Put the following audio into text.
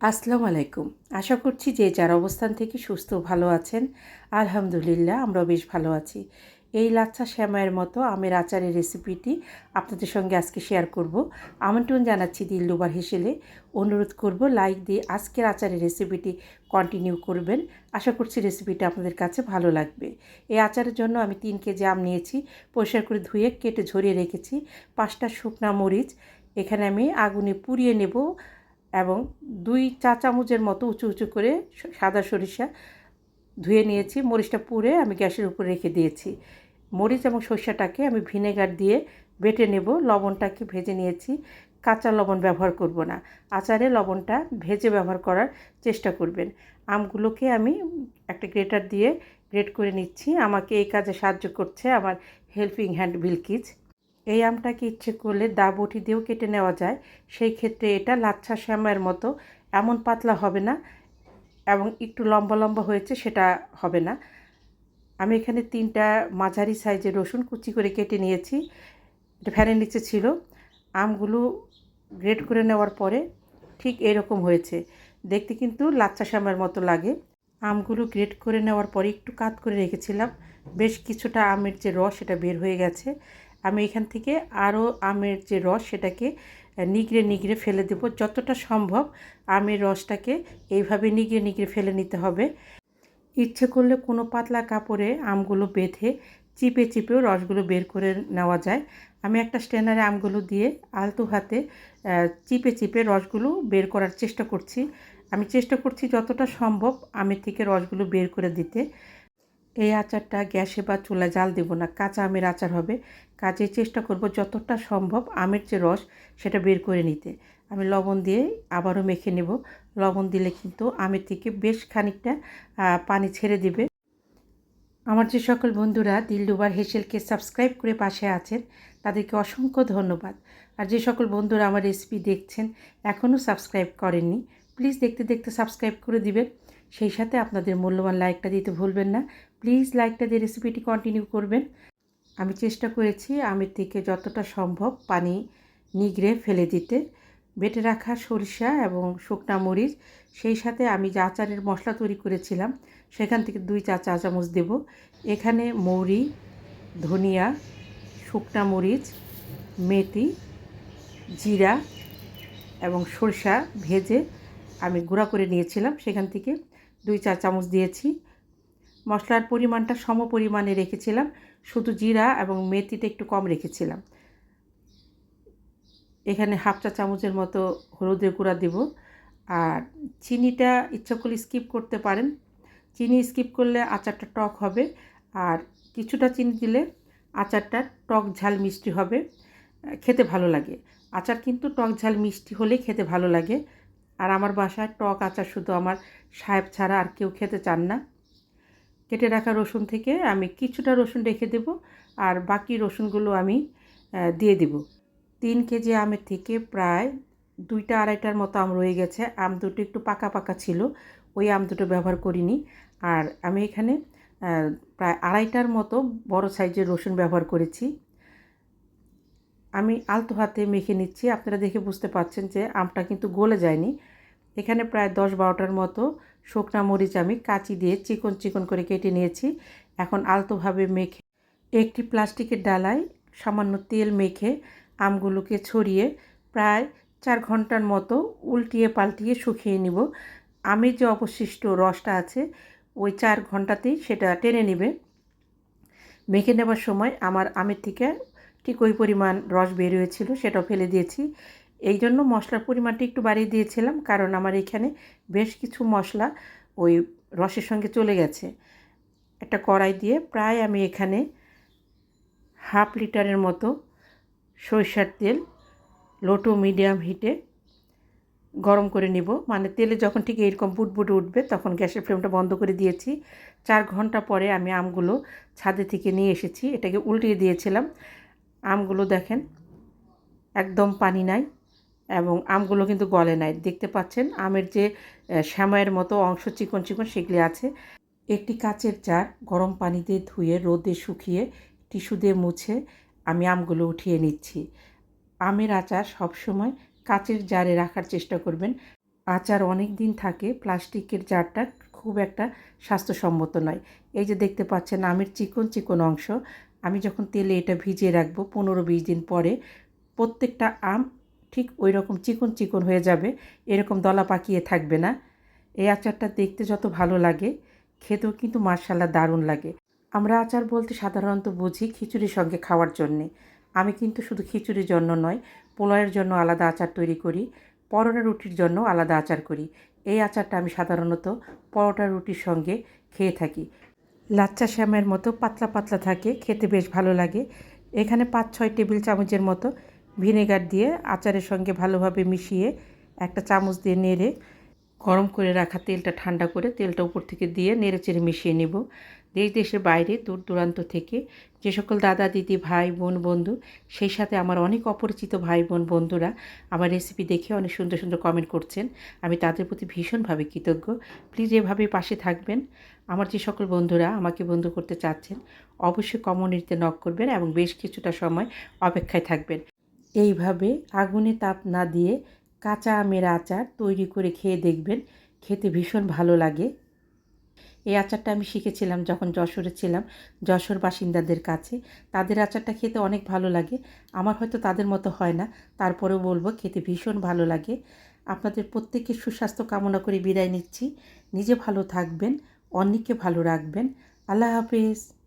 আসসালামু আলাইকুম। আশা করছি যে যার অবস্থান থেকে সুস্থ ভালো আছেন, আলহামদুলিল্লাহ আমরাও বেশ ভালো আছি। এই লাচ্ছা শ্যামায়ের মতো আমের আচারের রেসিপিটি আপনাদের সঙ্গে আজকে শেয়ার করব। আমন্ত্রণ জানাচ্ছি দিল্লুবার হেসেলে। অনুরোধ করব, লাইক দিয়ে আজকের আচারের রেসিপিটি কন্টিনিউ করবেন। আশা করছি রেসিপিটা আপনাদের কাছে ভালো লাগবে। এই আচারের জন্য আমি তিন কেজি আম নিয়েছি, পরিষ্কার করে ধুয়ে কেটে ঝরিয়ে রেখেছি। পাঁচটা শুকনা মরিচ, এখানে আমি আগুনে পুড়িয়ে নেব। এবং দুই চা চামচের মতো উঁচু উঁচু করে সাদা সরিষা ধুয়ে নিয়েছি। মরিচটা পুড়ে আমি গ্যাসের উপর রেখে দিয়েছি। মরিচ এবং সরিষাটাকে আমি ভিনেগার দিয়ে বেটে নেব। লবণটাকে ভেজে নিয়েছি। কাঁচা লবণ ব্যবহার করব না। আচারে লবণটা ভেজে ব্যবহার করার চেষ্টা করবেন। আমগুলোকে আমি একটা গ্রেটার দিয়ে গ্রেট করে নিচ্ছি। আমাকে এই কাজে সাহায্য করছে আমার হেল্পিং হ্যান্ড বিলকিজ। এই আমটাকে ইচ্ছে করলে দা বটি দিয়েও কেটে নেওয়া যায়। সেই ক্ষেত্রে এটা লাচ্ছা শ্যামের মতো এমন পাতলা হবে না এবং একটু লম্বা লম্বা হয়েছে সেটা হবে না। আমি এখানে তিনটা মাঝারি সাইজের রসুন কুচি করে কেটে নিয়েছি। এটা ফ্যানের নিচে ছিল। আমগুলো গ্রেড করে নেওয়ার পরে ঠিক এরকম হয়েছে। দেখতে কিন্তু লাচ্ছা শ্যামের মতো লাগে। আমগুলো গ্রেড করে নেওয়ার পরে একটু কাত করে রেখেছিলাম। বেশ কিছুটা আমের যে রস সেটা বের হয়ে গেছে। আমি এখান থেকে আরও আমের যে রস সেটাকে নিগড়ে নিগড়ে ফেলে দেব। যতটা সম্ভব আমের রসটাকে এইভাবে নিগড়ে নিগড়ে ফেলে নিতে হবে। ইচ্ছে করলে কোনো পাতলা কাপড়ে আমগুলো বেঁধে চিপে চিপেও রসগুলো বের করে নেওয়া যায়। আমি একটা স্ট্যান্ডারে আমগুলো দিয়ে আলতু হাতে চিপে চিপে রসগুলো বের করার চেষ্টা করছি। আমি চেষ্টা করছি যতটা সম্ভব আমের থেকে রসগুলো বের করে দিতে। এই আচারটা গ্যাসে বা চুলায় জাল দেবো না। কাঁচা আমের আচার হবে। কাজে চেষ্টা করব যতটা সম্ভব আমের যে রস, সেটা বের করে নিতে। আমি লবণ দিয়ে আবারও মেখে নেব। লবণ দিলে কিন্তু আমের থেকে বেশ খানিকটা পানি ছেড়ে দিবে। আমার যে সকল বন্ধুরা দিলডুবার হেসেলকে সাবস্ক্রাইব করে পাশে আছেন, তাদেরকে অসংখ্য ধন্যবাদ। আর যে সকল বন্ধুরা আমার রেসিপি দেখছেন, এখনও সাবস্ক্রাইব করেননি প্লিজ দেখতে দেখতে সাবস্ক্রাইব করে দিবেন। সেই সাথে আপনাদের মূল্যবান লাইকটা দিতে ভুলবেন না। প্লিজ লাইকটা দিয়ে রেসিপিটি কন্টিনিউ করবেন। আমি চেষ্টা করেছি আমের থেকে যতটা সম্ভব পানি নিগড়ে ফেলে দিতে। বেটে রাখা সরিষা এবং শুকনা মরিচ, সেই সাথে আমি যে আচারের মশলা তৈরি করেছিলাম, সেখান থেকে দুই চা চা চামচ দেব। এখানে মৌরি, ধনিয়া, শুকনা মরিচ, মেথি, জিরা এবং সরষা ভেজে আমি গুঁড়া করে নিয়েছিলাম, সেখান থেকে দুই চা চামচ দিয়েছি। মশলার পরিমাণটা সম পরিমাণে রেখেছিলাম, শুধু জিরা এবং মেথিটা একটু কম রেখেছিলাম। এখানে হাফ চা চামচের মতো হলুদের গুঁড়া দেব। আর চিনিটা ইচ্ছা করলে স্কিপ করতে পারেন। চিনি স্কিপ করলে আচারটা টক হবে। আর কিছুটা চিনি দিলে আচারটা টক ঝাল মিষ্টি হবে। খেতে ভালো লাগে। আচার কিন্তু টক ঝাল মিষ্টি হলে খেতে ভালো লাগে। আর আমার বাসায় টক আচার শুধু আমার সাহেব ছাড়া আর কেউ খেতে চান না। কেটে রাখা রসুন থেকে আমি কিছুটা রসুন রেখে দেব আর বাকি রসুনগুলো আমি দিয়ে দেব। তিন কেজি আমের থেকে প্রায় দুইটা আড়াইটার মতো আম রয়ে গেছে। আম দুটো একটু পাকা পাকা ছিল, ওই আম দুটো ব্যবহার করিনি। আর আমি এখানে প্রায় আড়াইটার মতো বড় সাইজের রসুন ব্যবহার করেছি। আমি আলতো হাতে মেখে নিচ্ছি। আপনারা দেখে বুঝতে পারছেন যে আমটা কিন্তু গলে যায়নি। এখানে প্রায় দশ বারোটার মতো শুকনা মরিচ আমি কাঁচি দিয়ে চিকন চিকন করে কেটে নিয়েছি। এখন আলতোভাবে মেখে একটি প্লাস্টিকের ডালায় সামান্য তেল মেখে আমগুলোকে ছড়িয়ে প্রায় চার ঘণ্টার মতো উল্টিয়ে পাল্টিয়ে শুকিয়ে নিব। আমের যে অবশিষ্ট রসটা আছে, ওই চার ঘন্টাতেই সেটা টেনে নেবে। মেখে নেবার সময় আমার আমের থেকে ঠিক ওই পরিমাণ রস বের হয়েছিল, সেটাও ফেলে দিয়েছি। এই জন্য মশলার পরিমাণটা একটু বাড়িয়ে দিয়েছিলাম, কারণ আমার এখানে বেশ কিছু মশলা ওই রসের সঙ্গে চলে গেছে। একটা কড়াই দিয়ে প্রায় আমি এখানে হাফ লিটারের মতো সরিষার তেল লো টু মিডিয়াম হিটে গরম করে নিব। মানে তেলে যখন ঠিক এরকম বুটবুটে উঠবে, তখন গ্যাসের ফ্লেমটা বন্ধ করে দিয়েছি। চার ঘণ্টা পরে আমি আমগুলো ছাদে থেকে নিয়ে এসেছি, এটাকে উল্টিয়ে দিয়েছিলাম। আমগুলো দেখেন, একদম পানি নাই এবং আমগুলো কিন্তু গলে নাই। দেখতে পাচ্ছেন আমের যে শ্যামায়ের মতো অংশ চিকন চিকন সেগুলি আছে। একটি কাচের জার গরম পানি দিয়ে ধুয়ে রোদে শুকিয়ে টিস্যু দিয়ে মুছে আমি আমগুলো উঠিয়ে নিচ্ছি। আমের আচার সবসময় কাচের জারে রাখার চেষ্টা করবেন। আচার অনেক দিন থাকে, প্লাস্টিকের জারটা খুব একটা স্বাস্থ্যসম্মত নয়। এই যে দেখতে পাচ্ছেন আমের চিকন চিকন অংশ আমি যখন তেলে এটা ভিজিয়ে রাখব পনেরো বিশ দিন পরে, প্রত্যেকটা আম ঠিক ওই রকম চিকন চিকন হয়ে যাবে, এরকম দলা পাকিয়ে থাকবে না। এই আচারটা দেখতে যত ভালো লাগে, খেতেও কিন্তু মার্শাল্লাহ দারুণ লাগে। আমরা আচার বলতে সাধারণত বুঝি খিচুড়ির সঙ্গে খাওয়ার জন্যে। আমি কিন্তু শুধু খিচুড়ির জন্য নয়, পোলাওয়ের জন্য আলাদা আচার তৈরি করি, পরোটা রুটির জন্য আলাদা আচার করি। এই আচারটা আমি সাধারণত পরোটা রুটির সঙ্গে খেয়ে থাকি। লাচ্চা শ্যামের মতো পাতলা পাতলা থাকে, খেতে বেশ ভালো লাগে। এখানে পাঁচ ছয় টেবিল চামচের মতো ভিনেগার দিয়ে আচারের সঙ্গে ভালোভাবে মিশিয়ে একটা চামচ দিয়ে নেড়ে গরম করে রাখা তেলটা ঠান্ডা করে তেলটা উপর থেকে দিয়ে নেড়ে চেড়ে মিশিয়ে নেব। দেশ দেশের বাইরে দূর দূরান্ত থেকে যে সকল দাদা, দিদি, ভাই, বোন, বন্ধু, সেই সাথে আমার অনেক অপরিচিত ভাই, বোন, বন্ধুরা আমার রেসিপি দেখে অনেক সুন্দর সুন্দর কমেন্ট করছেন। আমি তাদের প্রতি ভীষণভাবে কৃতজ্ঞ। প্লিজ এভাবে পাশে থাকবেন। আমার যে সকল বন্ধুরা আমাকে বন্ধু করতে চাচ্ছেন, অবশ্যই কমিউনিটিতে নক করবেন এবং বেশ কিছুটা সময় অপেক্ষায় থাকবেন। এইভাবে আগুনে তাপ না দিয়ে কাঁচা আমের আচার তৈরি করে খেয়ে দেখবেন। খেতে ভীষণ ভালো লাগে। এই আচারটা আমি শিখেছিলাম যখন যশোরে ছিলাম, যশোর বাসিন্দাদের কাছে। তাদের আচারটা খেতে অনেক ভালো লাগে। আমার হয়তো তাদের মতো হয় না। তারপরেও বলব, খেতে ভীষণ ভালো লাগে। আপনাদের প্রত্যেককে সুস্বাস্থ্য কামনা করে বিদায় নিচ্ছি। নিজে ভালো থাকবেন, অন্যকে ভালো রাখবেন। আল্লাহ হাফিজ।